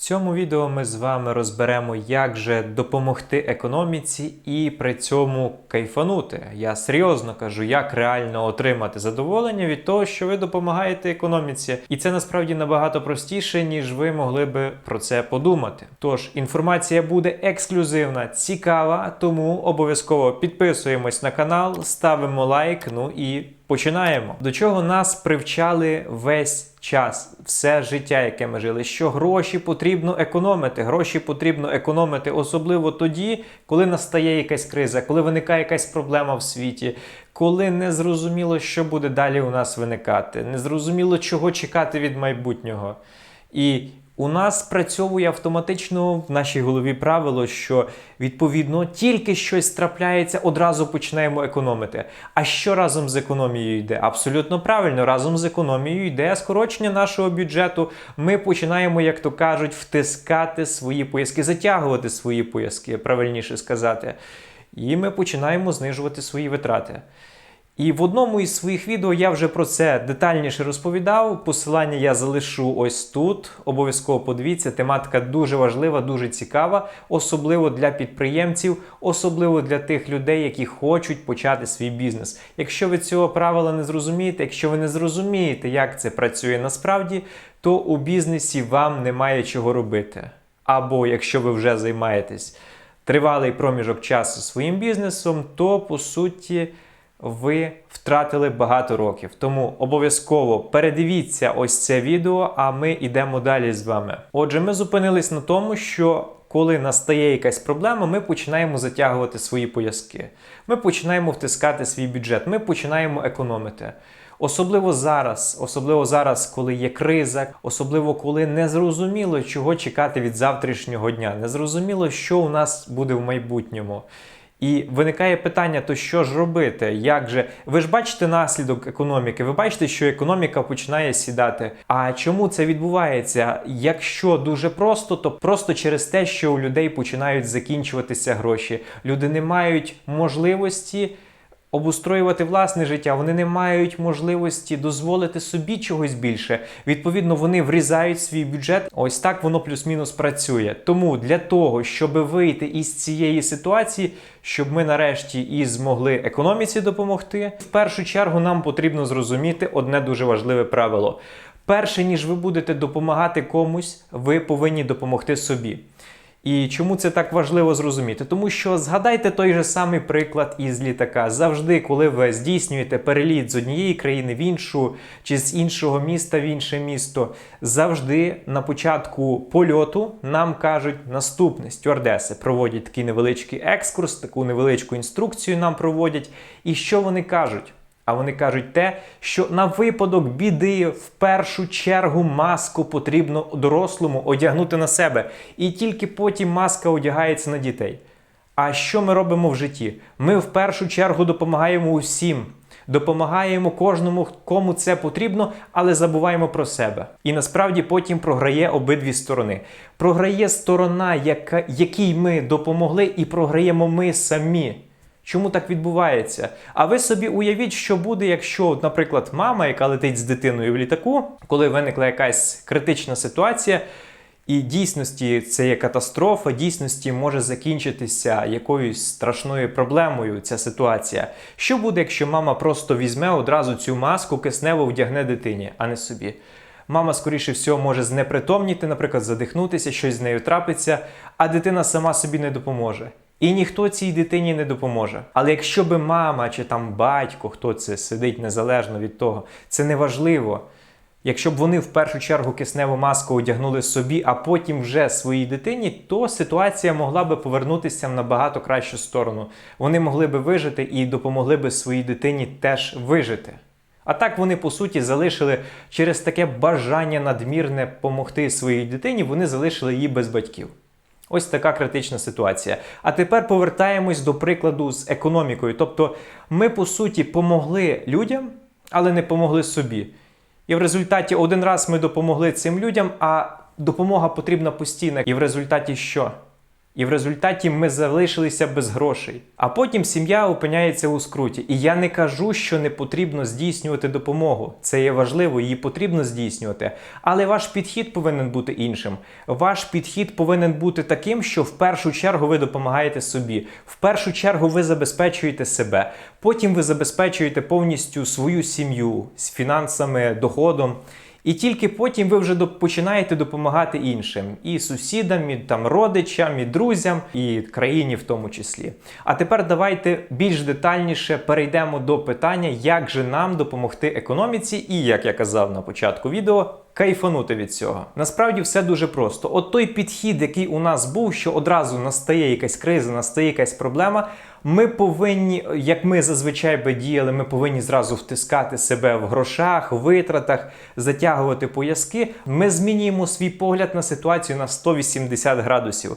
цьому відео ми з вами розберемо, як же допомогти економіці і при цьому кайфанути. Я серйозно кажу, як реально отримати задоволення від того, що ви допомагаєте економіці. І це насправді набагато простіше, ніж ви могли би про це подумати. Тож інформація буде ексклюзивна, цікава, тому обов'язково підписуємось на канал, ставимо лайк. Ну і починаємо. До чого нас привчали весь час, все життя, яке ми жили, що гроші потрібно економити. Гроші потрібно економити, особливо тоді, коли настає якась криза, коли виникає якась проблема в світі, коли не зрозуміло, що буде далі у нас виникати, не зрозуміло, чого чекати від майбутнього. І у нас спрацьовує автоматично в нашій голові правило, що відповідно тільки щось трапляється, одразу починаємо економити. А що разом з економією йде? Абсолютно правильно, разом з економією йде скорочення нашого бюджету. Ми починаємо, як то кажуть, втискати свої пояски, затягувати свої пояски, правильніше сказати. І ми починаємо знижувати свої витрати. І в одному із своїх відео я вже про це детальніше розповідав. Посилання я залишу ось тут. Обов'язково подивіться. Тематика дуже важлива, дуже цікава, особливо для підприємців, особливо для тих людей, які хочуть почати свій бізнес. Якщо ви цього правила не зрозумієте, якщо ви не зрозумієте, як це працює насправді, то у бізнесі вам немає чого робити. Або якщо ви вже займаєтесь тривалий проміжок часу своїм бізнесом, то по суті ви втратили багато років. Тому обов'язково передивіться ось це відео, а ми йдемо далі з вами. Отже, ми зупинились на тому, що коли настає якась проблема, ми починаємо затягувати свої пояски. Ми починаємо втискати свій бюджет, ми починаємо економити. Особливо зараз, особливо зараз, коли є криза, особливо коли не зрозуміло, чого чекати від завтрашнього дня, не зрозуміло, що у нас буде в майбутньому. І виникає питання: то що ж робити? Як же ви ж бачите наслідок економіки? Ви бачите, що економіка починає сідати. А чому це відбувається? Якщо дуже просто, то просто через те, що у людей починають закінчуватися гроші. Люди не мають можливості. Обустроювати власне життя, вони не мають можливості дозволити собі чогось більше. Відповідно, вони врізають свій бюджет. Ось так воно плюс-мінус працює. Тому для того, щоб вийти із цієї ситуації, щоб ми нарешті і змогли економіці допомогти, в першу чергу нам потрібно зрозуміти одне дуже важливе правило: перше ніж ви будете допомагати комусь, ви повинні допомогти собі. І чому це так важливо зрозуміти? Тому що згадайте той же самий приклад із літака. Завжди, коли ви здійснюєте переліт з однієї країни в іншу, чи з іншого міста в інше місто, завжди на початку польоту нам кажуть наступне стюардеси проводять такий невеличкий екскурс, таку невеличку інструкцію нам проводять. І що вони кажуть? А вони кажуть те, що на випадок біди в першу чергу маску потрібно дорослому одягнути на себе, і тільки потім маска одягається на дітей. А що ми робимо в житті? Ми в першу чергу допомагаємо усім, допомагаємо кожному, кому це потрібно, але забуваємо про себе. І насправді потім програє обидві сторони. Програє сторона, яка, якій ми допомогли, і програємо ми самі. Чому так відбувається? А ви собі уявіть, що буде, якщо, наприклад, мама, яка летить з дитиною в літаку, коли виникла якась критична ситуація, і дійсності це є катастрофа, дійсності може закінчитися якоюсь страшною проблемою ця ситуація. Що буде, якщо мама просто візьме одразу цю маску, киснево вдягне дитині, а не собі? Мама, скоріше всього, може знепритомніти, наприклад, задихнутися, щось з нею трапиться, а дитина сама собі не допоможе. І ніхто цій дитині не допоможе. Але якщо би мама чи там батько, хто це сидить незалежно від того, це не важливо. Якщо б вони в першу чергу кисневу маску одягнули собі, а потім вже своїй дитині, то ситуація могла би повернутися в набагато кращу сторону. Вони могли би вижити і допомогли би своїй дитині теж вижити. А так вони по суті залишили через таке бажання надмірне допомогти своїй дитині, вони залишили її без батьків. Ось така критична ситуація. А тепер повертаємось до прикладу з економікою. Тобто, ми по суті помогли людям, але не помогли собі. І в результаті один раз ми допомогли цим людям, а допомога потрібна постійно. І в результаті що? І в результаті ми залишилися без грошей. А потім сім'я опиняється у скруті. І я не кажу, що не потрібно здійснювати допомогу. Це є важливо, її потрібно здійснювати. Але ваш підхід повинен бути іншим. Ваш підхід повинен бути таким, що в першу чергу ви допомагаєте собі. В першу чергу ви забезпечуєте себе. Потім ви забезпечуєте повністю свою сім'ю з фінансами, доходом. І тільки потім ви вже починаєте допомагати іншим і сусідам, і там родичам, і друзям, і країні в тому числі. А тепер давайте більш детальніше перейдемо до питання, як же нам допомогти економіці, і як я казав на початку відео. Кайфанути від цього. Насправді все дуже просто. От той підхід, який у нас був, що одразу настає якась криза, настає якась проблема. Ми повинні, як ми зазвичай би діяли, ми повинні зразу втискати себе в грошах, витратах, затягувати пояски. Ми змінюємо свій погляд на ситуацію на 180 градусів.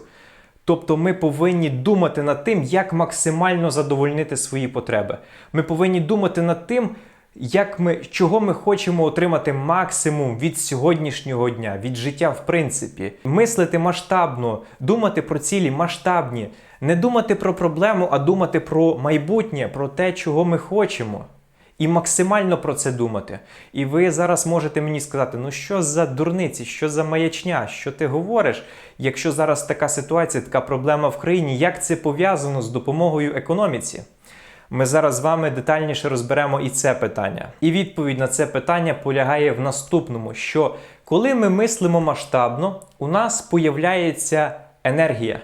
Тобто ми повинні думати над тим, як максимально задовольнити свої потреби. Ми повинні думати над тим, як ми, чого ми хочемо отримати максимум від сьогоднішнього дня, від життя в принципі. Мислити масштабно, думати про цілі масштабні, не думати про проблему, а думати про майбутнє, про те, чого ми хочемо. І максимально про це думати. І ви зараз можете мені сказати, ну що за дурниці, що за маячня, що ти говориш, якщо зараз така ситуація, така проблема в країні, як це пов'язано з допомогою економіці? Ми зараз з вами детальніше розберемо і це питання. І відповідь на це питання полягає в наступному: що коли ми мислимо масштабно, у нас появляється енергія.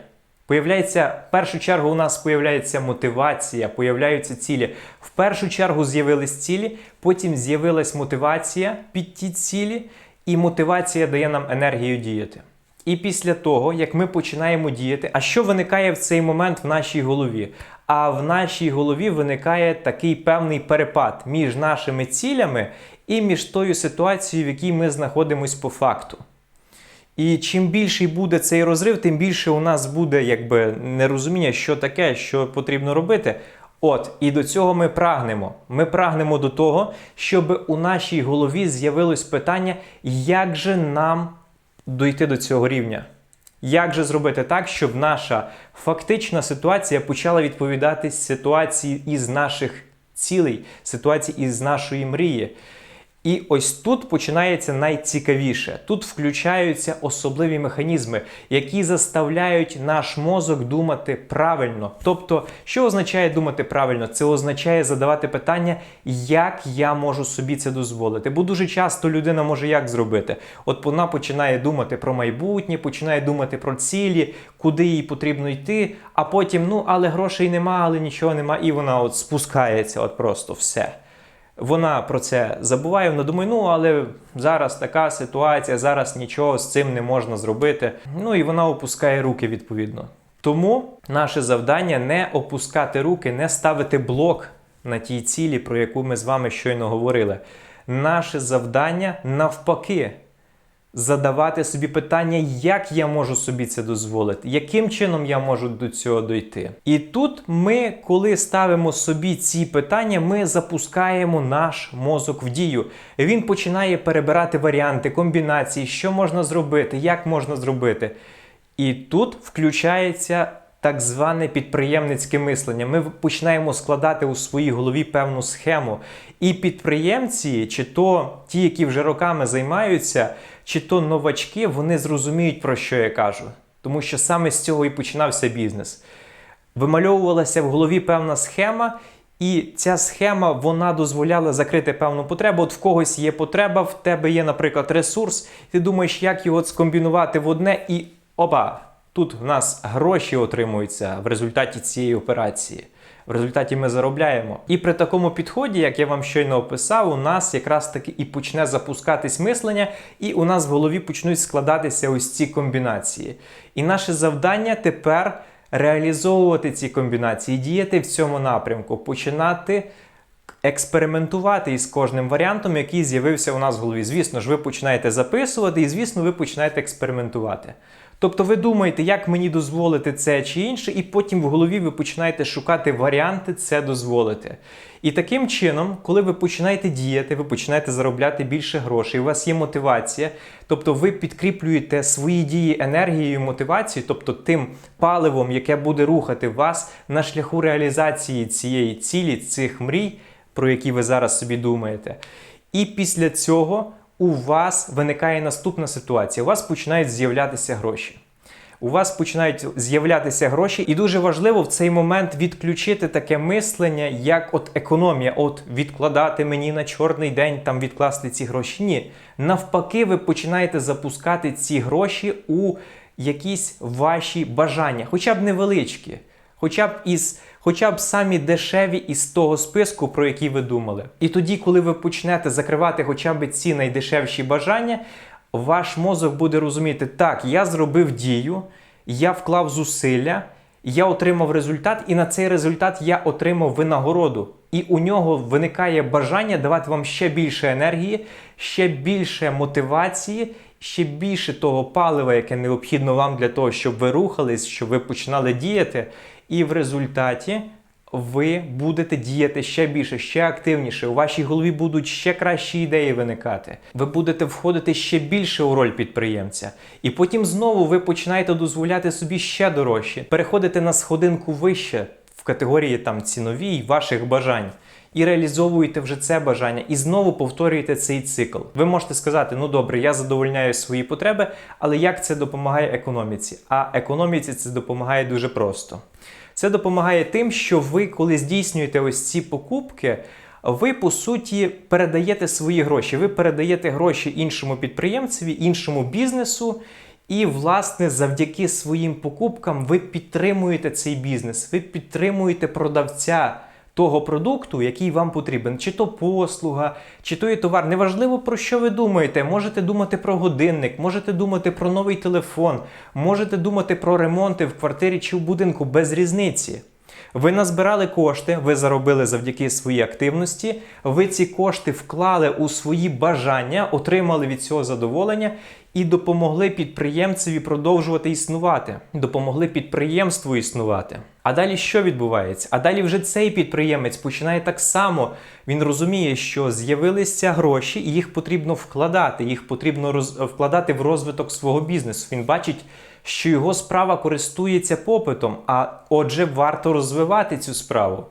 Появляється, в першу чергу, у нас появляється мотивація, появляються цілі. В першу чергу з'явились цілі, потім з'явилась мотивація під ті цілі, і мотивація дає нам енергію діяти. І після того, як ми починаємо діяти, а що виникає в цей момент в нашій голові? А в нашій голові виникає такий певний перепад між нашими цілями і між тою ситуацією, в якій ми знаходимося по факту. І чим більший буде цей розрив, тим більше у нас буде якби нерозуміння, що таке, що потрібно робити. От, і до цього ми прагнемо. Ми прагнемо до того, щоб у нашій голові з'явилось питання, як же нам дойти до цього рівня. Як же зробити так, щоб наша фактична ситуація почала відповідати ситуації із наших цілей, ситуації із нашої мрії? І ось тут починається найцікавіше. Тут включаються особливі механізми, які заставляють наш мозок думати правильно. Тобто, що означає думати правильно? Це означає задавати питання, як я можу собі це дозволити. Бо дуже часто людина може як зробити. От вона починає думати про майбутнє, починає думати про цілі, куди їй потрібно йти, а потім, ну, але грошей нема, але нічого нема, і вона от спускається, от просто все. Вона про це забуває, вона думає, ну але зараз така ситуація, зараз нічого з цим не можна зробити. Ну і вона опускає руки відповідно. Тому наше завдання не опускати руки, не ставити блок на тій цілі, про яку ми з вами щойно говорили. Наше завдання навпаки задавати собі питання, як я можу собі це дозволити, яким чином я можу до цього дойти. І тут ми, коли ставимо собі ці питання, ми запускаємо наш мозок в дію. Він починає перебирати варіанти, комбінації, що можна зробити, як можна зробити. І тут включається так зване підприємницьке мислення. Ми починаємо складати у своїй голові певну схему. І підприємці, чи то ті, які вже роками займаються, чи то новачки, вони зрозуміють, про що я кажу. Тому що саме з цього і починався бізнес. Вимальовувалася в голові певна схема, і ця схема вона дозволяла закрити певну потребу. От в когось є потреба, в тебе є, наприклад, ресурс, ти думаєш, як його скомбінувати в одне, і опа, тут в нас гроші отримуються в результаті цієї операції. В результаті ми заробляємо. І при такому підході, як я вам щойно описав, у нас якраз таки і почне запускатись мислення, і у нас в голові почнуть складатися ось ці комбінації. І наше завдання тепер реалізовувати ці комбінації, діяти в цьому напрямку, починати експериментувати із кожним варіантом, який з'явився у нас в голові. Звісно ж, ви починаєте записувати, і звісно, ви починаєте експериментувати. Тобто ви думаєте, як мені дозволити це чи інше, і потім в голові ви починаєте шукати варіанти це дозволити. І таким чином, коли ви починаєте діяти, ви починаєте заробляти більше грошей, у вас є мотивація, тобто ви підкріплюєте свої дії енергією і мотивацією, тобто тим паливом, яке буде рухати вас на шляху реалізації цієї цілі, цих мрій, про які ви зараз собі думаєте. І після цього у вас виникає наступна ситуація: у вас починають з'являтися гроші. У вас починають з'являтися гроші, і дуже важливо в цей момент відключити таке мислення, як от економія, от відкладати мені на чорний день, там відкласти ці гроші. Ні, навпаки, ви починаєте запускати ці гроші у якісь ваші бажання, хоча б невеличкі, хоча б із. Хоча б самі дешеві із того списку, про який ви думали. І тоді, коли ви почнете закривати хоча б ці найдешевші бажання, ваш мозок буде розуміти, так, я зробив дію, я вклав зусилля, я отримав результат, і на цей результат я отримав винагороду. І у нього виникає бажання давати вам ще більше енергії, ще більше мотивації, ще більше того палива, яке необхідно вам для того, щоб ви рухались, щоб ви починали діяти. І в результаті ви будете діяти ще більше, ще активніше. У вашій голові будуть ще кращі ідеї виникати. Ви будете входити ще більше у роль підприємця. І потім знову ви починаєте дозволяти собі ще дорожче, переходите на сходинку вище в категорії там ціновій ваших бажань. І реалізовуєте вже це бажання, і знову повторюєте цей цикл. Ви можете сказати: ну добре, я задовольняю свої потреби, але як це допомагає економіці? А економіці це допомагає дуже просто. Це допомагає тим, що ви, коли здійснюєте ось ці покупки, ви по суті передаєте свої гроші. Ви передаєте гроші іншому підприємцеві, іншому бізнесу. І, власне, завдяки своїм покупкам ви підтримуєте цей бізнес, ви підтримуєте продавця того продукту, який вам потрібен, чи то послуга, чи то є товар. Неважливо про що ви думаєте. Можете думати про годинник, можете думати про новий телефон, можете думати про ремонти в квартирі чи в будинку без різниці. Ви назбирали кошти, ви заробили завдяки своїй активності. Ви ці кошти вклали у свої бажання, отримали від цього задоволення і допомогли підприємцеві продовжувати існувати, допомогли підприємству існувати. А далі що відбувається? А далі вже цей підприємець починає так само. Він розуміє, що з'явилися гроші, і їх потрібно вкладати. Їх потрібно роз... вкладати в розвиток свого бізнесу. Він бачить, що його справа користується попитом, а отже, варто розвивати цю справу.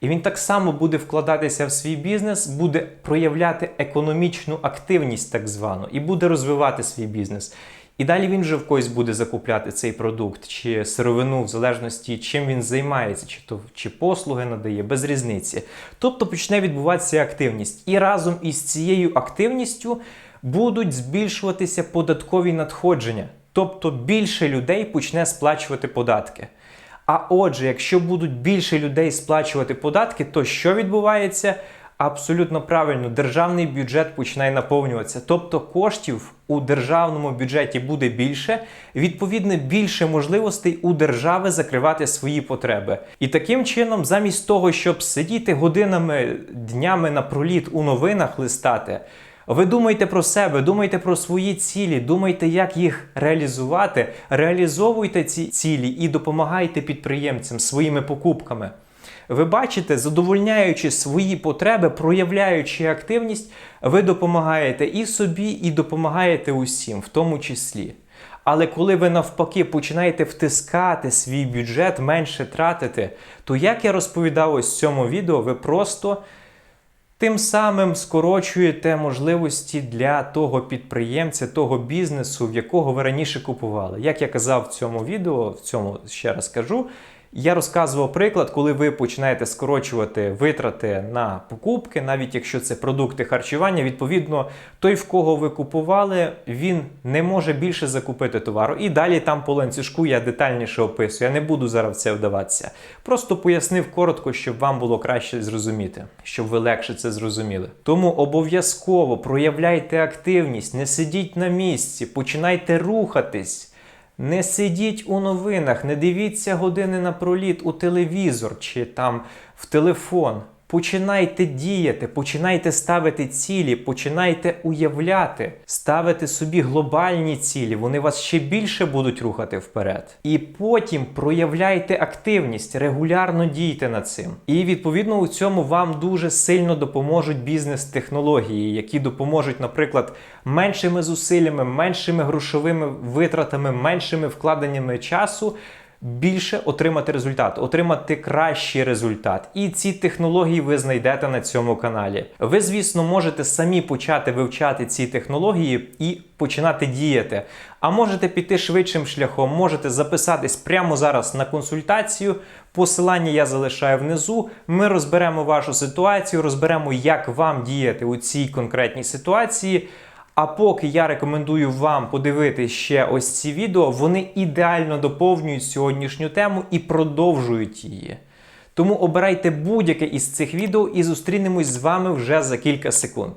І він так само буде вкладатися в свій бізнес, буде проявляти економічну активність, так звану, і буде розвивати свій бізнес. І далі він вже в когось буде закупляти цей продукт чи сировину, в залежності, чим він займається, чи то чи послуги надає, без різниці. Тобто почне відбуватися активність. І разом із цією активністю будуть збільшуватися податкові надходження. Тобто більше людей почне сплачувати податки. А отже, якщо будуть більше людей сплачувати податки, то що відбувається? Абсолютно правильно, державний бюджет починає наповнюватися. Тобто коштів у державному бюджеті буде більше, відповідно, більше можливостей у держави закривати свої потреби. І таким чином, замість того, щоб сидіти годинами, днями напроліт у новинах листати. Ви думайте про себе, думайте про свої цілі, думайте, як їх реалізувати. Реалізовуйте ці цілі і допомагайте підприємцям своїми покупками. Ви бачите, задовольняючи свої потреби, проявляючи активність, ви допомагаєте і собі, і допомагаєте усім, в тому числі. Але коли ви навпаки починаєте втискати свій бюджет, менше тратити, то як я розповідав ось в цьому відео, ви просто Тим самим скорочуєте можливості для того підприємця, того бізнесу, в якого ви раніше купували. Як я казав в цьому відео, в цьому ще раз кажу, я розказував приклад, коли ви починаєте скорочувати витрати на покупки, навіть якщо це продукти харчування, відповідно, той, в кого ви купували, він не може більше закупити товару. І далі там по ланцюжку я детальніше описую. Я не буду зараз в це вдаватися. Просто пояснив коротко, щоб вам було краще зрозуміти, щоб ви легше це зрозуміли. Тому обов'язково проявляйте активність, не сидіть на місці, починайте рухатись. Не сидіть у новинах, не дивіться години напроліт у телевізор чи там в телефон. Починайте діяти, починайте ставити цілі, починайте уявляти, ставити собі глобальні цілі. Вони вас ще більше будуть рухати вперед. І потім проявляйте активність, регулярно дійте над цим. І відповідно у цьому вам дуже сильно допоможуть бізнес-технології, які допоможуть, наприклад, меншими зусиллями, меншими грошовими витратами, меншими вкладеннями часу більше отримати результат, отримати кращий результат. І ці технології ви знайдете на цьому каналі. Ви, звісно, можете самі почати вивчати ці технології і починати діяти. А можете піти швидшим шляхом, можете записатись прямо зараз на консультацію. Посилання я залишаю внизу. Ми розберемо вашу ситуацію, розберемо, як вам діяти у цій конкретній ситуації. А поки я рекомендую вам подивити ще ось ці відео, вони ідеально доповнюють сьогоднішню тему і продовжують її. Тому обирайте будь-яке із цих відео і зустрінемось з вами вже за кілька секунд.